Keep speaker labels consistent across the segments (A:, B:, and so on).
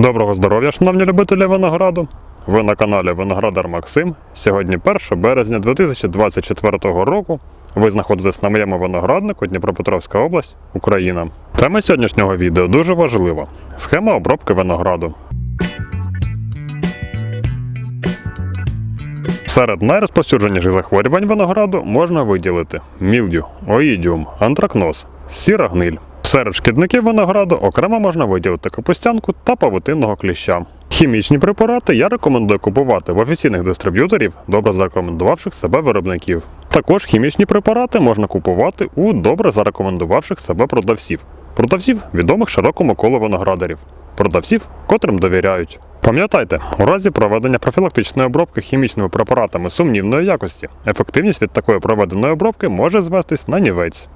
A: Доброго здоров'я, шановні любителі винограду. Ви на каналі Виноградар Максим. Сьогодні 1 березня 2024 року. Ви знаходитесь на моєму винограднику Дніпропетровська область, Україна. Тема сьогоднішнього відео дуже важлива: схема обробки винограду. Серед найрозповсюдженіших захворювань винограду можна виділити мілдю, оїдіум, антракноз, сіра гниль. Серед шкідників винограду окремо можна виділити капустянку та павутинного кліща. Хімічні препарати я рекомендую купувати в офіційних дистриб'юторів, добре зарекомендувавших себе виробників. Також хімічні препарати можна купувати у добре зарекомендувавших себе продавців. Продавців відомих широкому колу виноградарів. Продавців, котрим довіряють. Пам'ятайте, у разі проведення профілактичної обробки хімічними препаратами сумнівної якості, ефективність від такої проведеної обробки може звестись на нівець.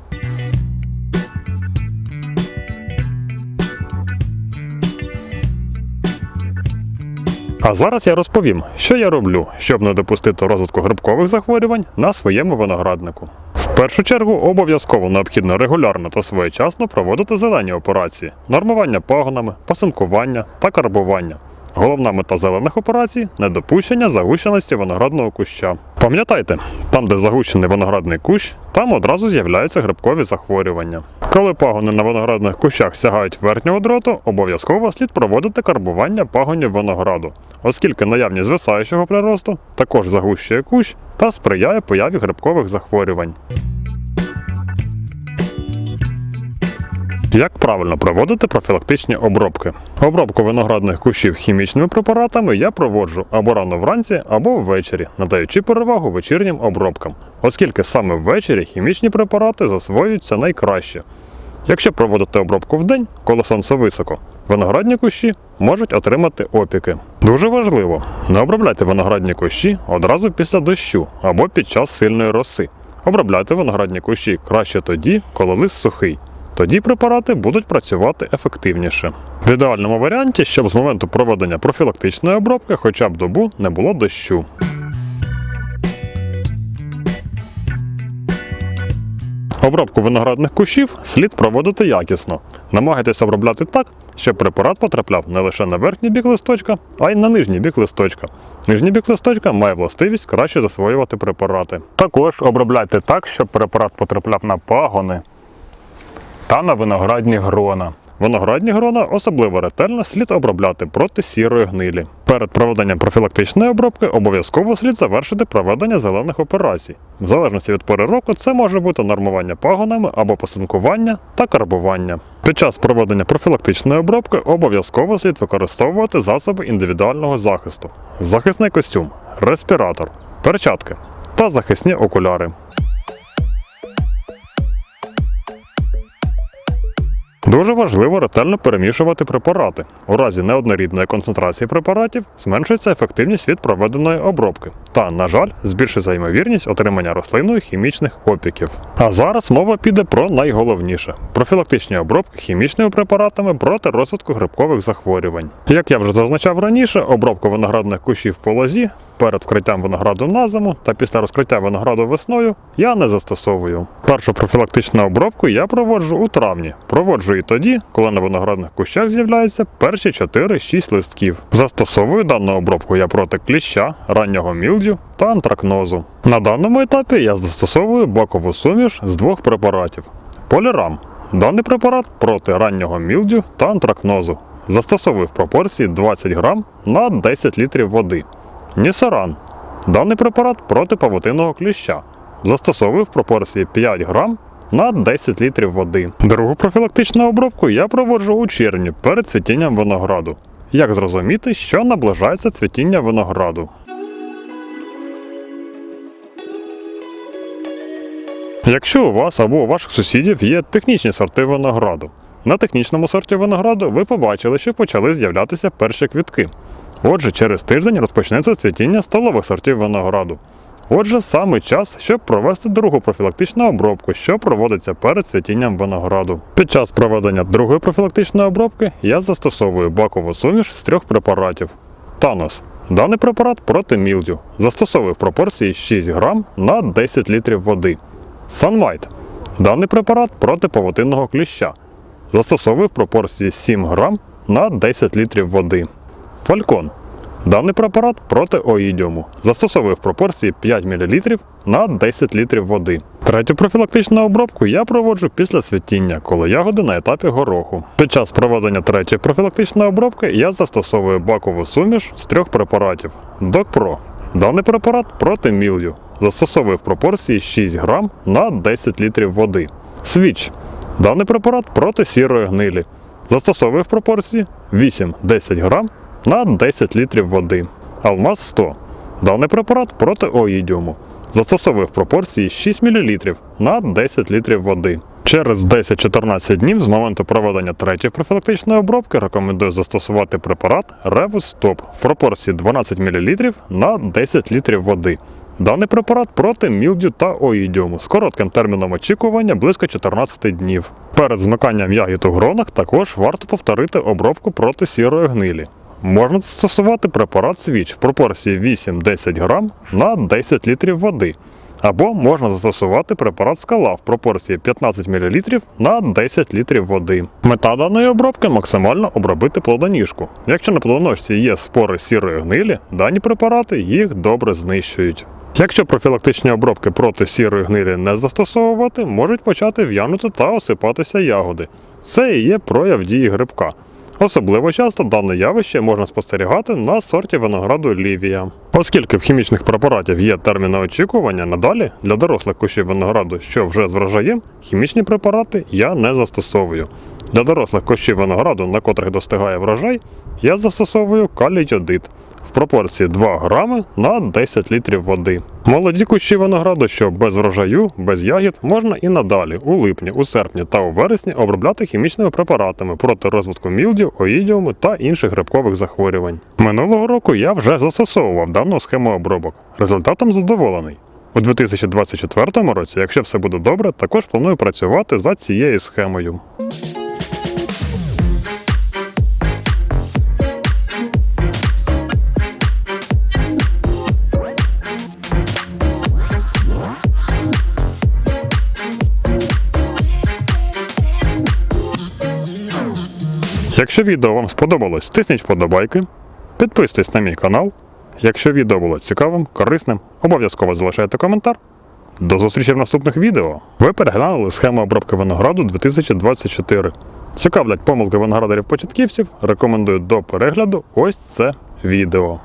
A: А зараз я розповім, що я роблю, щоб не допустити розвитку грибкових захворювань на своєму винограднику. В першу чергу обов'язково необхідно регулярно та своєчасно проводити зелені операції, нормування пагонами, пасинкування та карбування. Головна мета зелених операцій недопущення загущеності виноградного куща. Пам'ятайте, там, де загущений виноградний кущ, там одразу з'являються грибкові захворювання. Коли пагони на виноградних кущах сягають верхнього дроту, обов'язково слід проводити карбування пагонів винограду, оскільки наявність звисаючого приросту також загущує кущ та сприяє появі грибкових захворювань. Як правильно проводити профілактичні обробки? Обробку виноградних кущів хімічними препаратами я проводжу або рано вранці, або ввечері, надаючи перевагу вечірнім обробкам, оскільки саме ввечері хімічні препарати засвоюються найкраще. Якщо проводити обробку вдень, коли сонце високо, виноградні кущі можуть отримати опіки. Дуже важливо, не обробляйте виноградні кущі одразу після дощу або під час сильної роси. Обробляйте виноградні кущі краще тоді, коли лист сухий. Тоді препарати будуть працювати ефективніше. В ідеальному варіанті, щоб з моменту проведення профілактичної обробки хоча б добу не було дощу. Обробку виноградних кущів слід проводити якісно. Намагайтесь обробляти так, щоб препарат потрапляв не лише на верхній бік листочка, а й на нижній бік листочка. Нижній бік листочка має властивість краще засвоювати препарати. Також обробляйте так, щоб препарат потрапляв на пагони, та на виноградні грона. Виноградні грона особливо ретельно слід обробляти проти сірої гнилі. Перед проведенням профілактичної обробки обов'язково слід завершити проведення зелених операцій. В залежності від пори року це може бути нормування пагонами або посинкування та карбування. Під час проведення профілактичної обробки обов'язково слід використовувати засоби індивідуального захисту: захисний костюм, респіратор, перчатки та захисні окуляри. Дуже важливо ретельно перемішувати препарати. У разі неоднорідної концентрації препаратів зменшується ефективність від проведеної обробки та, на жаль, збільшиться ймовірність отримання рослиною хімічних опіків. А зараз мова піде про найголовніше профілактичні обробки хімічними препаратами проти розвитку грибкових захворювань. Як я вже зазначав раніше, обробку виноградних кущів по лозі перед вкриттям винограду на зиму та після розкриття винограду весною я не застосовую. Першу профілактичну обробку я проводжу у травні. Проводжу і тоді, коли на виноградних кущах з'являються перші 4-6 листків. Застосовую дану обробку я проти кліща, раннього мілдю та антракнозу. На даному етапі я застосовую бокову суміш з двох препаратів. Полірам. Даний препарат проти раннього мілдю та антракнозу. Застосовую в пропорції 20 грам на 10 літрів води. Нісаран. Даний препарат проти павутинного кліща. Застосовую в пропорції 5 грам на 10 літрів води. Другу профілактичну обробку я проводжу у червні перед цвітінням винограду. Як зрозуміти, що наближається цвітіння винограду? Якщо у вас або у ваших сусідів є технічні сорти винограду, на технічному сорті винограду ви побачили, що почали з'являтися перші квітки. Отже, через тиждень розпочнеться цвітіння столових сортів винограду. Отже, саме час, щоб провести другу профілактичну обробку, що проводиться перед цвітінням винограду. Під час проведення другої профілактичної обробки я застосовую бакову суміш з трьох препаратів. Танос. Даний препарат проти мілдю. Застосовую в пропорції 6 грам на 10 літрів води. Sunlight. Даний препарат проти павутинного кліща. Застосовую в пропорції 7 грам на 10 літрів води. Фалькон. Даний препарат проти оїдіуму. Застосовую в пропорції 5 мл на 10 літрів води. Третю профілактичну обробку я проводжу після світіння, коли ягоди на етапі гороху. Під час проведення третьої профілактичної обробки я застосовую бакову суміш з трьох препаратів. Докпро. Даний препарат проти мілью. Застосовую в пропорції 6 грам на 10 літрів води. Свіч. Даний препарат проти сірої гнилі. Застосовую в пропорції 8-10 грам на 10 літрів води. Алмаз 100. Даний препарат проти оїдіуму. Застосовую в пропорції 6 мл на 10 літрів води. Через 10-14 днів з моменту проведення третьої профілактичної обробки рекомендую застосувати препарат Revus Stop в пропорції 12 мл на 10 літрів води. Даний препарат проти мілдю та оїдіуму з коротким терміном очікування близько 14 днів. Перед змиканням ягід у гронах також варто повторити обробку проти сірої гнилі. Можна застосувати препарат свіч в пропорції 8-10 грам на 10 літрів води. Або можна застосувати препарат скала в пропорції 15 мл на 10 літрів води. Мета даної обробки максимально обробити плодоніжку. Якщо на плодоножці є спори сірої гнилі, дані препарати їх добре знищують. Якщо профілактичні обробки проти сірої гнилі не застосовувати, можуть почати в'янути та осипатися ягоди. Це і є прояв дії грибка. Особливо часто дане явище можна спостерігати на сорті винограду Лівія. Оскільки в хімічних препаратів є терміни очікування, надалі для дорослих кущів винограду, що вже з врожаєм, хімічні препарати я не застосовую. Для дорослих кущів винограду, на котрих достигає врожай, я застосовую калій йодид в пропорції 2 грами на 10 літрів води. Молоді кущі винограду, що без врожаю, без ягід, можна і надалі, у липні, у серпні та у вересні обробляти хімічними препаратами проти розвитку мілдю, оїдіуму та інших грибкових захворювань. Минулого року я вже застосовував дану схему обробок. Результатом задоволений. У 2024 році, якщо все буде добре, також планую працювати за цією схемою. Якщо відео вам сподобалось, тисніть вподобайки, підписуйтесь на мій канал. Якщо відео було цікавим, корисним, обов'язково залишайте коментар. До зустрічі в наступних відео. Ви переглянули схему обробки винограду 2024. Цікавлять помилки виноградарів-початківців. Рекомендую до перегляду ось це відео.